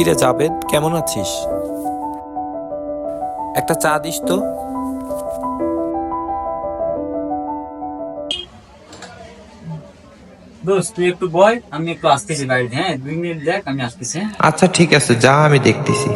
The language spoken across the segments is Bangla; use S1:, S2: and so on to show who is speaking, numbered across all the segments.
S1: কিরে জাবেদ কেমন আছিস? একটা চা দিস তো।
S2: তুই একটু বয় আমি একটু আসতেছি বাড়িতে হ্যাঁ? দুই মিনিট দেখ আমি আসতেছি হ্যাঁ?
S1: আচ্ছা ঠিক আছে যা আমি দেখতেছি।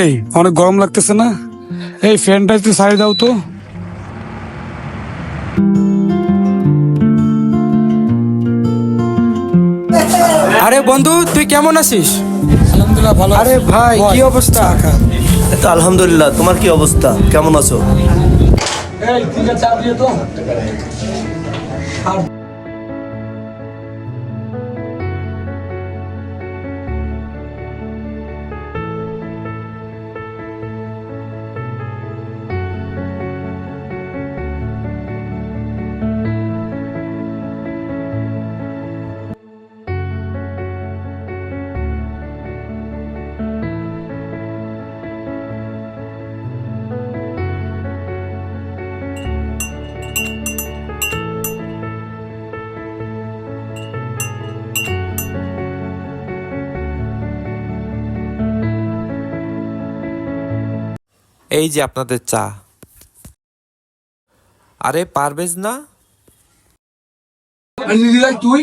S3: এই অনেক গরম লাগতেছে না? এই ফ্যানটা একটু সাইড দাও তো।
S4: আরে বন্ধু তুই কেমন আছিস?
S3: আলহামদুলিল্লাহ ভালো
S4: আরে ভাই কি অবস্থা?
S5: তো আলহামদুলিল্লাহ তোমার কি অবস্থা? কেমন আছো?
S3: এই তিনটা চা দিয়ে তো।
S1: এই যে আপনাদের চা। আরে পারবেজ না?
S3: তুই?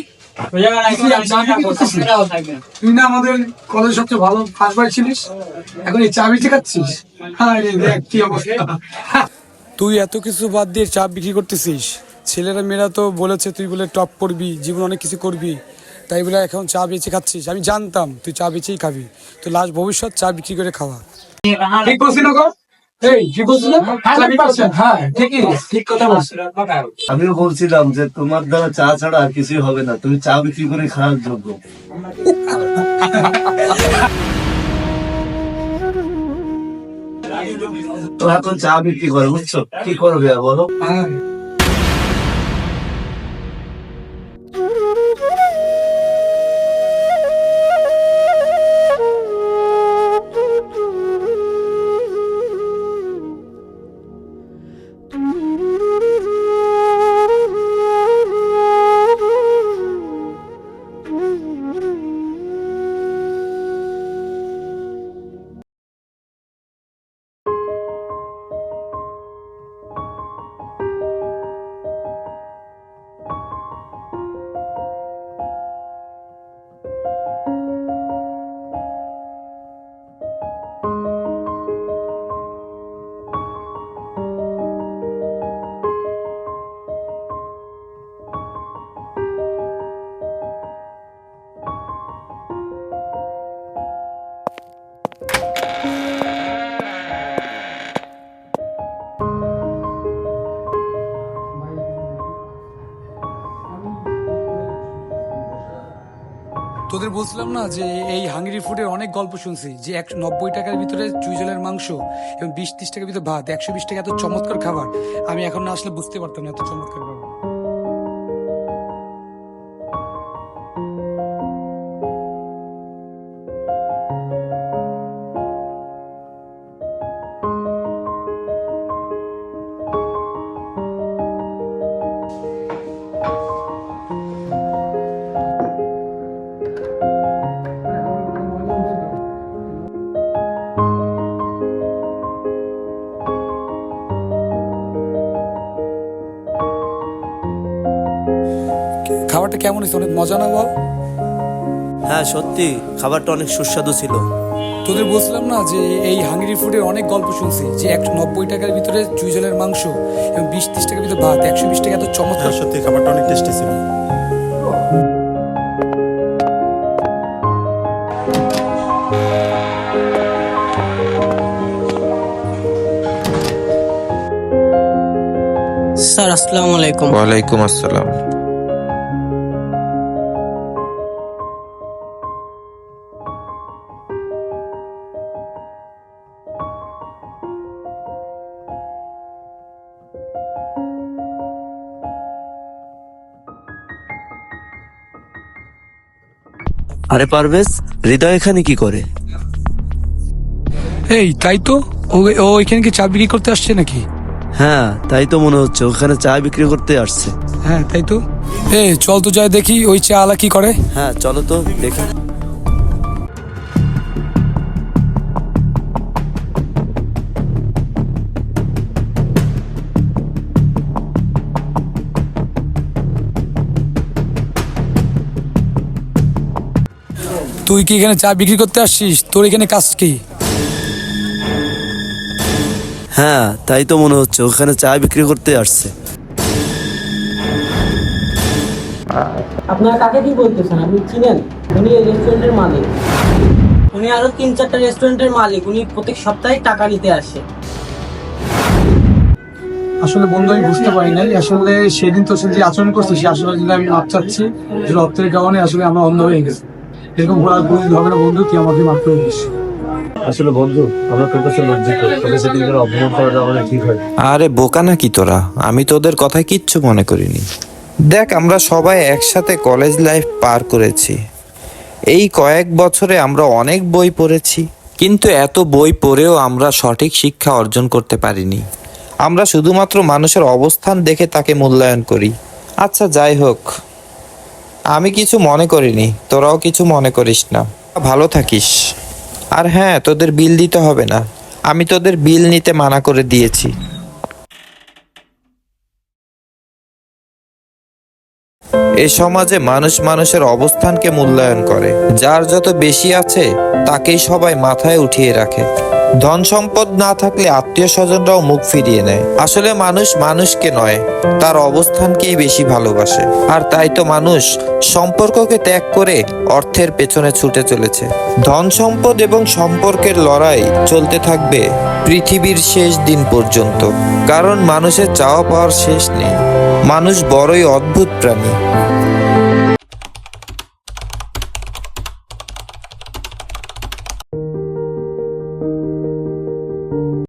S3: তুই না আমাদের কলেজ সবচেয়ে ভালো ফার্স্ট বার ছিলিস? এখন এই চা বিচে খাচ্ছিস দেখ কি অবস্থা। তুই এত কিছু বাদ দিয়ে চা বিক্রি করতেছিস? ছেলেরা মেয়েরা তো বলেছে তুই বলে টপ করবি জীবন অনেক কিছু করবি। তাই বলে এখন চা বেঁচে খাচ্ছিস? আমি জানতাম তুই চা বেঁচেই খাবি। তো লাস্ট ভবিষ্যৎ চা বিক্রি করে খাওয়া। ঠিক বলছি না হ্যাঁ
S5: আমিও বলছিলাম যে তোমার দ্বারা চা ছাড়া আর কিছুই হবে না তুমি চা বিক্রি করে খাওয়ার যোগ্য। তো এখন চা বিক্রি করে বুঝছ? কি করবে বলো?
S3: তোদের বলছিলাম না যে এই হাঙ্গরি ফুডের অনেক গল্প শুনছি, যে এক নব্বই টাকার ভিতরে চুইজলের মাংস এবং বিশ ত্রিশ টাকার ভিতরে ভাত, একশো বিশ টাকা এত চমৎকার খাবার। আমি এখন না আসলে বুঝতে পারতাম না এত চমৎকার খাবার। খাবারটা কেমন হয়েছে? অনেক মজা না বল
S5: হ্যাঁ সত্যি খাবারটা অনেক সুস্বাদু ছিল।
S3: তোদের বলছিলাম না যে এই হাঙ্গরি ফুডের অনেক গল্প শুনছি যে এক নব্বই টাকার ভিতরে চুইজলের মাংস এবং বিশ ত্রিশ টাকার ভিতরে ভাত একশো বিশ টাকা এত চমৎকার।
S6: সত্যি খাবারটা অনেক টেস্টি ছিল।
S7: স্যার আসসালামু আলাইকুম।
S1: ওয়ালাইকুম আসসালাম।
S5: আরে পারভেজ হৃদয় এখানে কি করে?
S3: এই তাই তো? ও ও এখানে কি চা বিক্রি করতে আসছে নাকি?
S5: হ্যাঁ তাই তো মনে হচ্ছে ওখানে চা বিক্রি করতে আসছে।
S3: হ্যাঁ তাই তো? এই চল তো যাই দেখি ওই চা আলা কি করে?
S5: হ্যাঁ চলো তো দেখি।
S3: তুই কি এখানে চা বিক্রি করতে আসছিস? তোর এখানে কাজ কি?
S5: হ্যাঁ তাই তো মনে হচ্ছে ওখানে চা বিক্রি করতে আসছে।
S6: আপনারা কাকে কি বলতেছেন? আপনি চিনেন? উনি এই রেস্টুরেন্টের মালিক। উনি আরও তিন চারটা রেস্টুরেন্টের মালিক। উনি প্রত্যেক সপ্তাহে টাকা নিতে আসে।
S3: আসলে বন্ধু আমি বুঝতে পারি নাই। আসলে সেদিন তোর সাথে যে আচরণ করছি সে আসলে যদি আমি মাপ চাচ্ছি। যে রক্তের কারণে আসলে আমরা অন্ধ হয়ে গেছি। এরকম কোনোদিন হবে না বন্ধু তুই আমাকে মাফ করে দিস।
S5: আসলে বন্ধু আমরা তোর কাছে লজ্জিত। তোকে সেদিন করে অপমান করাটা আমাদের ঠিক হয়
S1: আরে বোকা নাকি তোরা? আমি তোদের কথায় কিচ্ছু মনে করিনি। দেখ আমরা সবাই একসাথে কলেজ লাইফ পার করেছি। এই কয়েক বছরে আমরা অনেক বই পড়েছি। কিন্তু এত বই পড়েও আমরা সঠিক শিক্ষা অর্জন করতে পারিনি। আমরা শুধুমাত্র মানুষের অবস্থান দেখে তাকে মূল্যায়ন করি। আচ্ছা যাই হোক। আমি কিছু মনে করিনি, তোরাও কিছু মনে করিস না। ভালো থাকিস। আর হ্যাঁ তোদের বিল দিতে হবে না। আমি তোদের বিল নিতে মানা করে দিয়েছি। এ সমাজে মানুষ মানুষের অবস্থানকে মূল্যায়ন করে। যার যত বেশি আছে, তাকেই সবাই মাথায় উঠিয়ে রাখে। ধন সম্পদ না থাকলে আত্মীয় স্বজনরাও মুখ ফিরিয়ে নেয়। আসলে মানুষ মানুষকে নয়, তার অবস্থানকেই বেশি ভালোবাসে। আর তাই তো মানুষ সম্পর্ককে ত্যাগ করে অর্থের পেছনে ছুটে চলেছে। ধন সম্পদ এবং সম্পর্কের লড়াই চলতে থাকবে পৃথিবীর শেষ দিন পর্যন্ত। কারণ মানুষের চাওয়া পাওয়ার শেষ নেই। মানুষ বড়ই অদ্ভুত প্রাণী।